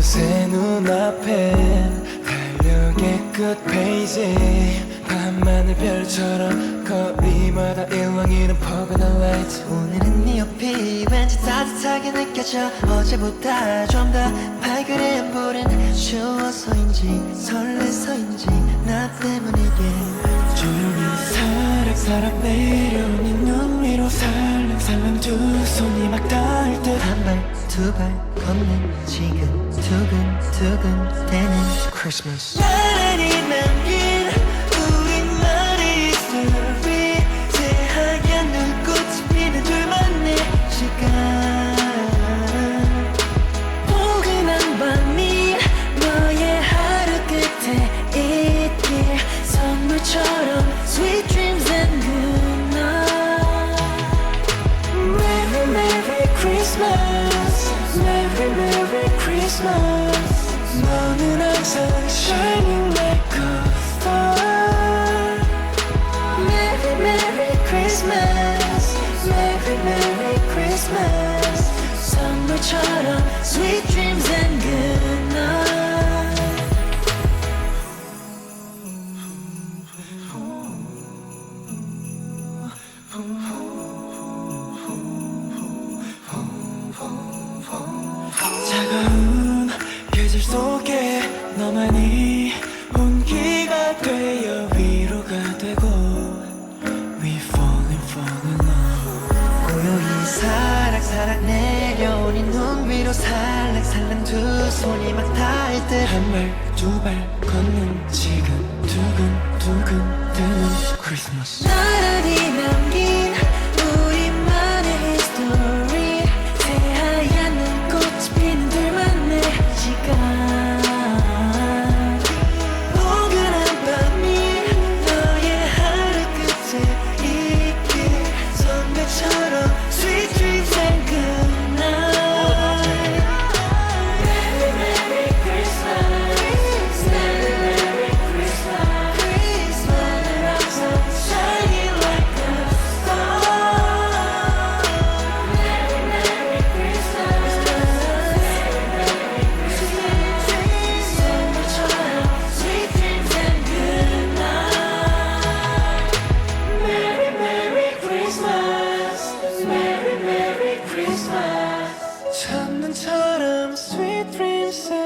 어느새 눈앞에 달력의 끝 페이지 밤하늘 별처럼 거리마다 일렁이는 포근한 라이트. 오늘은 네 옆이 왠지 따뜻하게 느껴져. 어제보다 좀 더 밝으래 안 보는 추워서인지 설레서인지 나 때문이게. 조용히 사락사락 내려오는 눈 위로 살랑살랑 두 손이 막 닿을 듯한발 두 발 걷는 지금 두근두근 되는 Christmas 나란히 남긴 우리만의 스토리 새하얀 눈꽃이 피는 둘만의 시간 Christmas 너는 항상 shining like a star Merry Merry Christmas Merry Merry Christmas 선물처럼 Sweet dreams and good 속에 너만이 온기가 되어 위로가 되고 We falling fall in love. 고요히 사락사락 내려오니 눈 위로 살랑살랑 두 손이 막 닿을 듯. 한발 두 발 걷는 지금 두근두근 되는 크리스마스 나란히 남긴 say